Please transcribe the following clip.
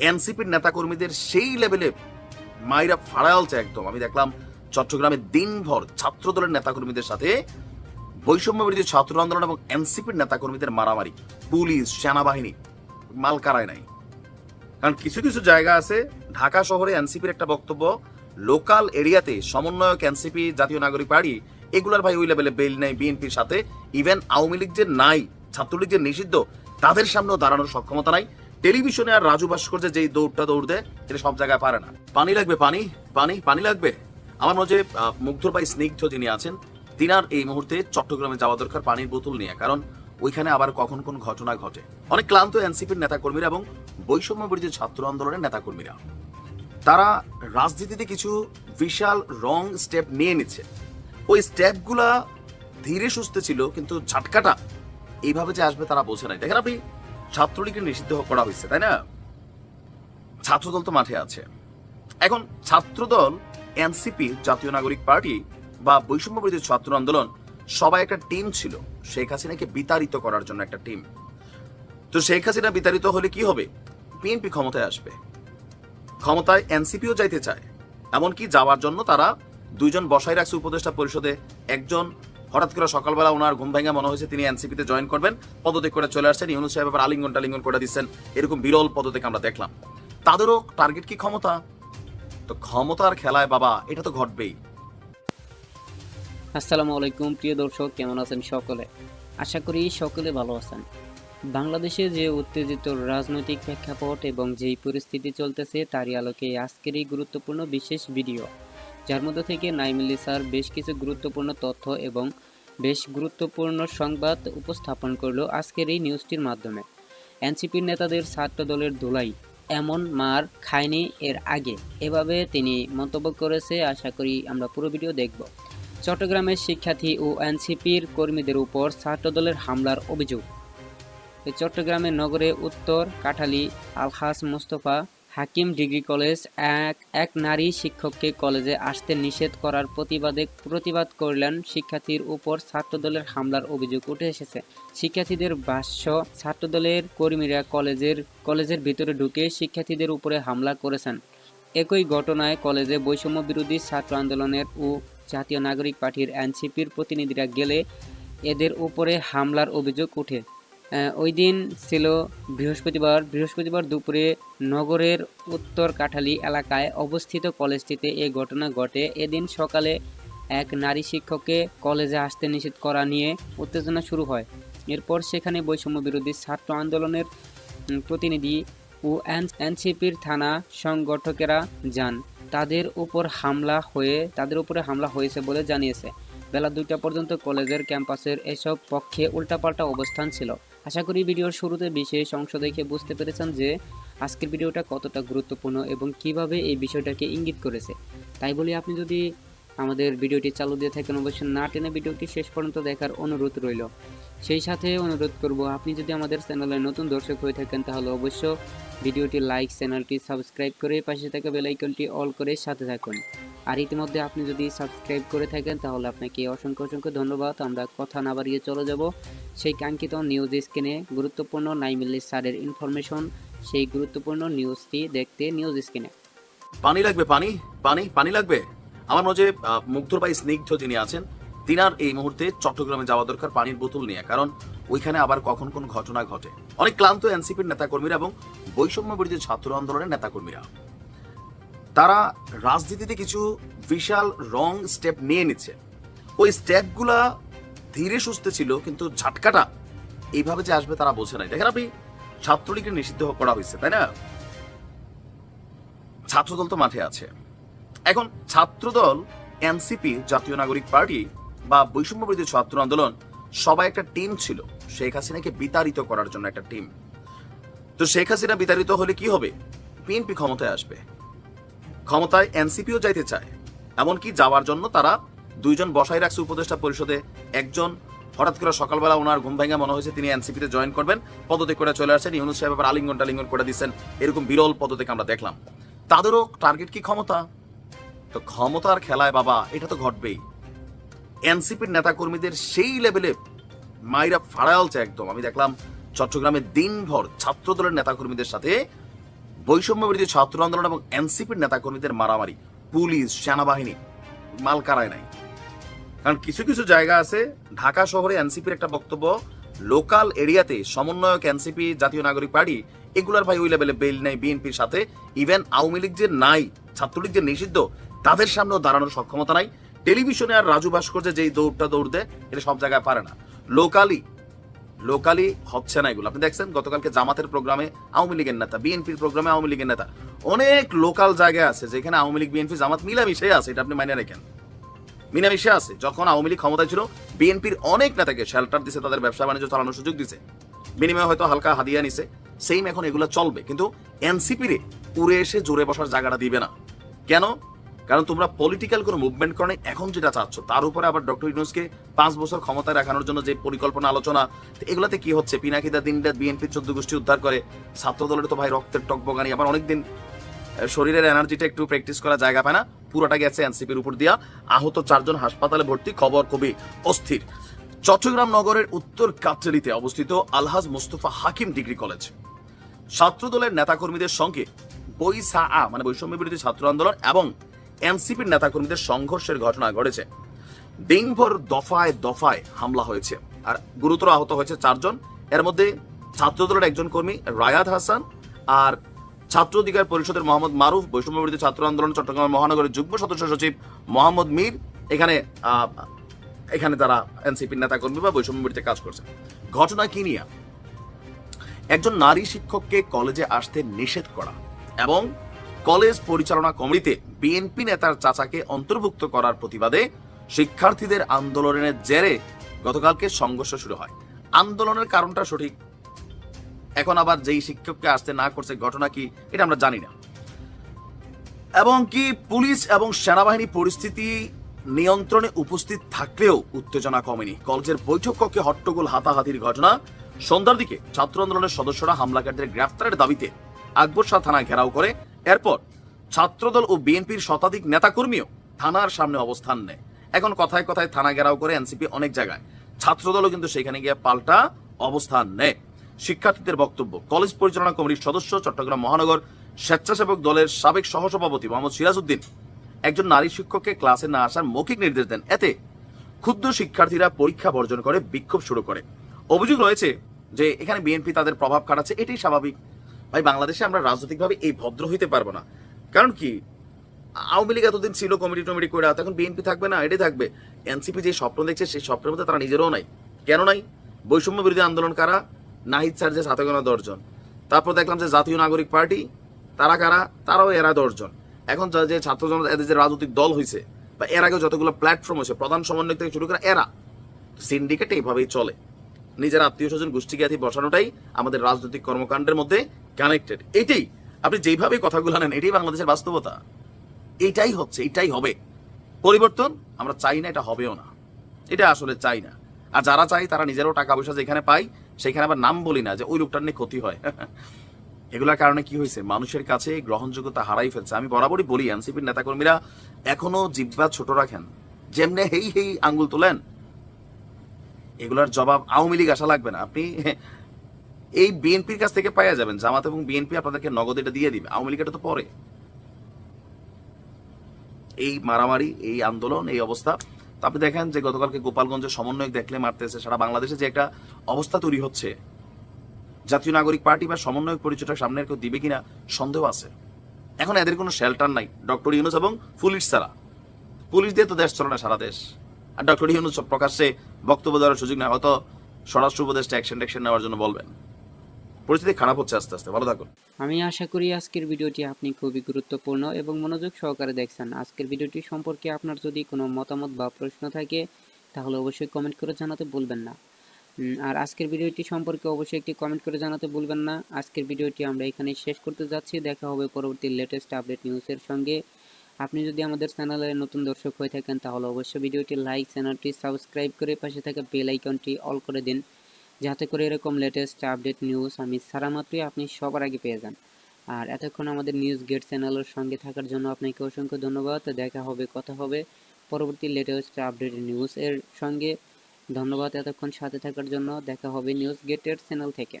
এনসিপির নেতাকর্মীদের সেই লেভেলে মাইরা ফাড়ালছে একদম। আমি দেখলাম চট্টগ্রামে দিনভর ছাত্র ছাত্রদলের নেতাকর্মীদের সাথে বৈষম্য বিরোধী ছাত্র আন্দোলন এবং এনসিপির নেতাকর্মীদের মারামারি, পুলিশ, সেনাবাহিনী মাল কারায় নাই। কারণ কিছু কিছু জায়গা আছে, ঢাকা শহরে এনসিপির একটা বক্তব্য, লোকাল এরিয়াতে সমন্বয়ক এনসিপি, জাতীয় নাগরিক পার্টি, এগুলার ভাই ওই লেভেলে বেল নেই, বিএনপির সাথে। ইভেন আওয়ামী লীগ যে নাই, ছাত্রলীগ যে নিষিদ্ধ, তাদের সামনেও দাঁড়ানোর সক্ষমতা নাই। টেলিভিশনে আর রাজু ভাস্কর্যে যেই দৌড়টা দৌড় দেয়, এটা সব জায়গায় পারে না। পানি লাগবে, পানি পানি পানি লাগবে? আমার মনে যে মুগ্ধর ভাই স্নিগ্ধ যিনি আছেন তিনার এই মুহূর্তে চট্টগ্রামে যাওয়া দরকার পানির বোতল নিয়ে, কারণ ওইখানে আবার কখন কোন ঘটনা ঘটে। অনেক ক্লান্ত এনসিপির নেতাকর্মীরা এবং বৈষম্য বিরোধী ছাত্র আন্দোলনের নেতাকর্মীরা। তারা রাজনীতিতে কিছু বিশাল রং স্টেপ নিয়ে নিচ্ছে। ওই স্টেপগুলা ধীরে সুস্থে ছিল, কিন্তু ঝাটকাটা এইভাবে যে আসবে তারা বোঝে নাই। দেখেন আপনি ছাত্রলীগের নিষিদ্ধ করা হয়েছে, তাই না? ছাত্রদল তো মাঠে আছে। এখন ছাত্রদল, এনসিপি, জাতীয় নাগরিক পার্টি বা বৈষম্য বিরোধী ছাত্র আন্দোলন, সবাই একটা টিম ছিল। শেখ হাসিনাকে বিতাড়িত করার জন্য একটা টিম। তো শেখ হাসিনা বিতাড়িত হলে কি হবে? বিএনপি ক্ষমতায় আসবে। ক্ষমতায় এনসিপিও যাইতে চায়। এমনকি যাওয়ার জন্য তারা দুইজন বসাই রাখছে উপদেষ্টা পরিষদে, একজন হঠাৎ করে সকালবেলা ওনার ঘুম ভেঙে মনে হয়েছে, তিনি এনসিপিতে জয়েন করবেন। পদত্যাগ করে চলে আসছেন। ইউনুস সাহেব আবার আলিঙ্গন টালিঙ্গন করে দিচ্ছেন। এরকম বিরল পদত্যাগ আমরা দেখলাম। তাদেরও টার্গেট কি ক্ষমতা? তো ক্ষমতার খেলায় বাবা, এটা তো ঘটবেই। আসসালামু আলাইকুম, প্রিয় দর্শক, কেমন আছেন সকলে? আশা করি সকলে ভালো আছেন। বাংলাদেশে যে উত্তেজিত রাজনৈতিক প্রেক্ষাপট এবং যেই পরিস্থিতি চলতেছে, তারই আলোকে আজকের এই গুরুত্বপূর্ণ বিশেষ ভিডিও যার মধ্যে থেকে নাইমিলি স্যার বেশ কিছু গুরুত্বপূর্ণ তথ্য এবং বেশ গুরুত্বপূর্ণ সংবাদ উপস্থাপন করল আজকের এই নিউজটির মাধ্যমে। এনসিপির নেতাদের ছাত্র দলের দোলাই এমন মার খায়নি এর আগে। এভাবে তিনি মন্তব্য করেছে, আশা করি আমরা পুরো ভিডিও দেখব। চট্টগ্রামের শিক্ষার্থী ও এনসিপির কর্মীদের উপর ছাত্রদলের হামলার অভিযোগ। চট্টগ্রামের নগরে উত্তর কাঠালি আলহাস মোস্তফা হাকিম ডিগ্রি কলেজ এক এক নারী শিক্ষককে কলেজে আসতে নিষেধ করার প্রতিবাদে প্রতিবাদ করলেন শিক্ষার্থীর উপর ছাত্রদলের হামলার অভিযোগ উঠে এসেছে। শিক্ষার্থীদের ভাষ্য ছাত্রদলের কর্মীরা কলেজের কলেজের ভিতরে ঢুকে শিক্ষার্থীদের উপরে হামলা করেছেন। একই ঘটনায় কলেজে বৈষম্য বিরোধী ছাত্র আন্দোলনের ও জাতীয় নাগরিক পার্টির এনসিপির প্রতিনিধিরা গেলে এদের উপরে হামলার অভিযোগ আহ, ওই দিন ছিল বৃহস্পতিবার। বৃহস্পতিবার দুপুরে নগরের উত্তর কাঠালি এলাকায় অবস্থিত কলেজটিতে এই ঘটনা ঘটে। এদিন সকালে এক নারী শিক্ষককে কলেজে আসতে নিষেধ করা নিয়ে উত্তেজনা শুরু হয়। এরপর সেখানে বৈষম্য বিরোধী ছাত্র আন্দোলনের প্রতিনিধি ও এনসিপির থানা সংগঠকেরা যান। তাদের উপর হামলা হয়ে তাদের উপরে হামলা হয়েছে বলে জানিয়েছে। বেলা দুইটা পর্যন্ত কলেজের ক্যাম্পাসের এসব পক্ষে উল্টাপাল্টা অবস্থান ছিল। আশা করি ভিডিওর শুরুতে বিশেষ অংশ দেখে বুঝতে পেরেছেন যে আজকের ভিডিওটা কতটা গুরুত্বপূর্ণ এবং কীভাবে এই বিষয়টাকে ইঙ্গিত করেছে। তাই বলে আপনি যদি আমাদের ভিডিওটি চালু দিয়ে থাকেন, অবশ্যই না টেনে ভিডিওটি শেষ পর্যন্ত দেখার অনুরোধ রইল। সেই সাথে অনুরোধ করব, আপনি যদি আমাদের চ্যানেলে নতুন দর্শক হয়ে থাকেন, তাহলে অবশ্য ভিডিওটি লাইক, চ্যানেলটি সাবস্ক্রাইব করে পাশে থাকা বেল আইকনটি অল করে সাথে থাকুন। আর ইতিমধ্যে আপনি যদি সাবস্ক্রাইব করে থাকেন, তাহলে আপনাকে অসংখ্য অসংখ্য ধন্যবাদ। আমরা কথা না বাড়িয়ে চলে যাব। সেই কাঙ্ক্ষিত নিউজ স্ক্রিনে গুরুত্বপূর্ণ নাইমিল্লি স্যারের ইনফরমেশন সেই গুরুত্বপূর্ণ নিউজটি দেখতে নিউজ স্ক্রিনে পানি লাগবে, পানি পানি পানি লাগবে? আমার মনে হয় মুগ্ধর ভাই স্নিগ্ধ যিনি আছেন, তিনার এই মুহূর্তে চট্টগ্রামে যাওয়া দরকার পানির বোতল নিয়ে, কারণ ওইখানে আবার কখন কোন ঘটনা ঘটে। অনেক ক্লান্ত এনসিপির নেতাকর্মীরা এবং বৈষম্য বিরোধী ছাত্র আন্দোলনের নেতাকর্মীরা। তারা রাজনীতিতে কিছু বিশাল রং স্টেপ নিয়ে নিচ্ছে। ওই স্টেপগুলা ধীরে সুস্থে ছিল, কিন্তু ঝাটকাটা এইভাবে যে আসবে তারা বোঝে নাই। দেখেন আপনি, ছাত্রলীগের নিষিদ্ধ করা হয়েছে, তাই না? ছাত্রদল তো মাঠে আছে। এখন ছাত্রদল, এনসিপি, জাতীয় নাগরিক পার্টি বা বৈষম্য বিরোধী ছাত্র আন্দোলন, সবাই একটা টিম ছিল। শেখ হাসিনাকে বিতাড়িত করার জন্য একটা টিম। তো শেখ হাসিনা বিতাড়িত হলে কি হবে? বিএনপি ক্ষমতায় আসবে। ক্ষমতায় এনসিপিও যাইতে চায়। এমনকি যাওয়ার জন্য তারা দুইজন বসাই রাখছে উপদেষ্টা পরিষদে। একজন হঠাৎ করে সকালবেলা ওনার ঘুম ভেঙে মনে হয়েছে, তিনি এনসিপিতে জয়েন করবেন। পদত্যাগ করে চলে আসছেন। ইউনুস সাহেব আবার আলিঙ্গন টালিঙ্গন করে দিচ্ছেন। এরকম বিরল পদত্যাগ আমরা দেখলাম। তাদেরও টার্গেট কি ক্ষমতা? তো ক্ষমতার খেলায় বাবা, এটা তো ঘটবেই। এনসিপির নেতাকর্মীদের সেই লেভেলে মাইরা ফাড়ালছে একদম। আমি দেখলাম চট্টগ্রামে দিনভর ছাত্র ছাত্রদলের নেতাকর্মীদের সাথে বৈষম্য বিরোধী ছাত্র আন্দোলন এবং এনসিপির নেতাকর্মীদের মারামারি। পুলিশ, সেনাবাহিনী, মাল কারায় নাই। কারণ কিছু কিছু জায়গা আছে, ঢাকা শহরে এনসিপির একটা বক্তব্য, লোকাল এরিয়াতে সমন্বয়ক এনসিপি, জাতীয় নাগরিক পার্টি, এগুলার ভাই ওই লেভেলে বেল নেই বিএনপির সাথে। ইভেন আওয়ামী লীগ যে নাই, ছাত্রলীগ যে নিষিদ্ধ, তাদের সামনেও দাঁড়ানোর সক্ষমতা নাই। টেলিভিশনে আর রাজু ভাস্কর্যে যেই দৌড়টা দৌড় দেয়, এটা সব জায়গায় পারে না। লোকালি লোকালি হচ্ছে না এগুলো। আপনি দেখছেন, গতকালকে জামাতের প্রোগ্রামে আওয়ামী লীগের নেতা, বিএনপির প্রোগ্রামে আওয়ামী লীগের নেতা। অনেক লোকাল জায়গায় আছে যেখানে আওয়ামী লীগ, বিএনপি, জামাত মিলামিশে আছে, এটা আপনি মাইনে রাখেন। মিলামিশে আছে। যখন আওয়ামী লীগ ক্ষমতায় ছিল, বিএনপির অনেক নেতাকে শেল্টার দিছে, তাদের ব্যবসা বাণিজ্য চালানোর সুযোগ দিছে। বিনিময়ে হয়তো হালকা হাদিয়া নিছে। সেম এখন এগুলো চলবে, কিন্তু এনসিপি রে উড়ে এসে জোরে বসার জায়গাটা দিবে না। কেন? কারণ তোমরা পলিটিক্যাল কোনো মুভমেন্ট করে এখন যেটা চাচ্ছ, তার উপরে আবার ডক্টর ইউনুসকে পাঁচ বছর ক্ষমতায় রাখানোর জন্য যে পরিকল্পনা, আলোচনা এগুলাতে কি হচ্ছে? পিনাকিদা দিনটা রাত বিএনপি চোদ্দ গোষ্ঠী উদ্ধার করে ছাত্র দলের তো ভাই রক্তের টকবগানি, আবার অনেকদিন শরীরের এনার্জিটা একটু প্র্যাকটিস করা জায়গা পায় না। পুরোটা গেছে এনসিপির উপর দিয়া। আহত চারজন হাসপাতালে ভর্তি, খবর খুবই অস্থির। চট্টগ্রাম নগরের উত্তর কাটচালিতে অবস্থিত আলহাজ মোস্তফা হাকিম ডিগ্রি কলেজ। ছাত্র ছাত্রদলের নেতাকর্মীদের সঙ্গে বৈসা মানে বৈষম্য বিরোধী ছাত্র আন্দোলন এবং এনসিপির নেতাকর্মীদের সংঘর্ষের ঘটনা ঘটেছে। দিনভর দফায় দফায় হামলা হয়েছে। আর গুরুতর আহত হয়েছে চারজন। এর মধ্যে ছাত্রদলের একজন কর্মী রায়াত হাসান আর ছাত্র অধিকার পরিষদের মোহাম্মদ মারুফ বৈষম্য বিরোধী ছাত্র আন্দোলন চট্টগ্রাম মহানগরের যুগ্ম সদস্য সচিব মোহাম্মদ মীর, এখানে এখানে তারা এনসিপির নেতাকর্মী বা বৈষম্য বিরোধী কাজ করছে। ঘটনা কি নিয়ে? একজন নারী শিক্ষককে কলেজে আসতে নিষেধ করা এবং কলেজ পরিচালনা কমিটিতে বিএনপি নেতার চাচাকে অন্তর্ভুক্ত করার প্রতিবাদে শিক্ষার্থীদের আন্দোলনের জেরে গতকালকে সংঘর্ষ শুরু হয়। আন্দোলনের কারণটা সঠিক এখন আবার যেই শিক্ষককে আসতে না করছে ঘটনা কি, এটা আমরা জানি না। এবং কি পুলিশ এবং সেনাবাহিনী পরিস্থিতি নিয়ন্ত্রণে উপস্থিত থাকলেও উত্তেজনা কমেনি। কলেজের বৈঠক কক্ষে হট্টগোল হাতাহাতির ঘটনা। সন্ধ্যার দিকে ছাত্র আন্দোলনের সদস্যরা হামলাকারীদের গ্রেফতারের দাবিতে আকবর শাহ থানা ঘেরাও করে। এরপর ছাত্রদল ও বিএনপির শতাধিক নেতাকর্মীও থানার সামনে অবস্থান নেয়। এখন কথায় কথায় থানা ঘেরাও করে এনসিপি অনেক জায়গায়। ছাত্রদলও কিন্তু সেখানে গিয়ে পাল্টা অবস্থান নেয়। শিক্ষার্থীদের বক্তব্য। কলেজ পরিচালনা কমিটির সদস্য চট্টগ্রাম মহানগর স্বেচ্ছাসেবক দলের সাবেক সহসভাপতি মোহাম্মদ সিরাজউদ্দিন একজন নারী শিক্ষককে ক্লাসে না আসার মৌখিক নির্দেশ দেন। এতে ক্ষুদ্র শিক্ষার্থীরা পরীক্ষা বর্জন করে, বিক্ষোভ শুরু করে। অভিযোগ রয়েছে যে এখানে বিএনপি তাদের প্রভাব খাটাচ্ছে, এটাই স্বাভাবিক। ভাই, বাংলাদেশে আমরা রাজনৈতিকভাবে এই ভদ্র হইতে পারব না। কারণ কি? আওয়ামী লীগ এতদিন ছিল কমিটি টমিটি করে এখন বিএনপি থাকবে না, এটাই থাকবে। এনসিপি যে স্বপ্ন দেখছে, সেই স্বপ্নের মধ্যে তারা নিজেরও নাই। কেন নাই? বৈষম্য বিরোধী আন্দোলন কারা? নাহিদ স্যার যে সাথে গোনা দশজন। তারপর দেখলাম যে জাতীয় নাগরিক পার্টি, তারা কারা? তারাও এরা দশজন। এখন যে ছাত্র জনতা এদের যে রাজনৈতিক দল হয়েছে বা এর আগে যতগুলো প্ল্যাটফর্ম হয়েছে প্রধান সমন্বয় থেকে শুরু করে এরা সিন্ডিকেট এইভাবেই চলে। নিজের আত্মীয় স্বজন গোষ্ঠী জ্ঞাতি বসানোটাই আমাদের রাজনৈতিক কর্মকাণ্ডের মধ্যে কানেক্টেড এটাই, আপনি যেইভাবে কথাগুলো নেন এটাই বাংলাদেশের বাস্তবতা। এটাই হচ্ছে, এটাই হবে। পরিবর্তন আমরা চাই না, এটা হবেও না। এটা আসলে চাই না। আর যারা চাই তারা নিজেরও টাকা পয়সা যেখানে পাই সেখানে আবার নাম বলি না যে ওই লোকটার নিয়ে ক্ষতি হয়। এগুলোর কারণে কি হয়েছে? মানুষের কাছে গ্রহণযোগ্যতা হারাই ফেলছে। আমি বরাবরই বলি, এনসিপির নেতাকর্মীরা এখনও জিব্বা ছোট রাখেন। যেমনে হেই হেই আঙ্গুল তোলেন, এগুলার জবাব আওয়ামী লীগ আসা লাগবে না। আপনি এই বিএনপির কাছ থেকে পাইয়া যাবেন। জামাত এবং বিএনপি আপনাদেরকে নগদ এটা দিয়ে দিবে। আওয়ামী লীগ এটা তো পরে। এই মারামারি, এই আন্দোলন, এই অবস্থা তো আপনি দেখেন যে গতকালকে গোপালগঞ্জের সমন্বয়ক দেখলে মারতেছে, সারা বাংলাদেশে যে একটা অবস্থা তৈরি হচ্ছে। জাতীয় নাগরিক পার্টি বা সমন্বয়ক পরিচয়টা সামনে কেউ দিবে কিনা সন্দেহ আছে। এখন এদের কোনো শেল্টার নাই, ডক্টর ইউনুস এবং পুলিশ ছাড়া। পুলিশ দিয়ে তো দেশ চলে না সারা দেশ। আর ডক্টর ইউনুস প্রকাশ্যে বক্তব্য দেওয়ার সুযোগ নেই, হয়তো স্বরাষ্ট্র উপদেষ্টা অ্যাকশন ট্যাকশন নেওয়ার জন্য বলবেন। পরিস্থিতি খারাপ হচ্ছে আস্তে আস্তে। ভালো থাকুন। আমি আশা করি আজকের ভিডিওটি আপনি খুবই গুরুত্বপূর্ণ এবং মনোযোগ সহকারে দেখছেন। আজকের ভিডিওটি সম্পর্কে আপনার যদি কোনো মতামত বা প্রশ্ন থাকে, তাহলে অবশ্যই কমেন্ট করে জানাতে ভুলবেন না। আর আজকের ভিডিওটি সম্পর্কে অবশ্যই একটি কমেন্ট করে জানাতে ভুলবেন না। আজকের ভিডিওটি আমরা এখানে শেষ করতে যাচ্ছি। দেখা হবে পরবর্তী লেটেস্ট আপডেট নিউজের সঙ্গে। আপনি যদি আমাদের চ্যানেলের নতুন দর্শক হয়ে থাকেন, তাহলে অবশ্যই ভিডিওটি লাইক চ্যানেলটি সাবস্ক্রাইব করে পাশে থাকা বেল আইকনটি অল করে দিন। যাতে করে এরকম লেটেস্ট আপডেট নিউজ আমি সারা মাত্রই আপনি সবার আগে পেয়ে যান। আর এতক্ষণ আমাদের নিউজ গেট চ্যানেলের সঙ্গে থাকার জন্য আপনাকে অসংখ্য ধন্যবাদ। দেখা হবে, কথা হবে পরবর্তী লেটেস্ট আপডেট নিউজ এর সঙ্গে। ধন্যবাদ এতক্ষণ সাথে থাকার জন্য। দেখা হবে নিউজ গেটের চ্যানেল থেকে।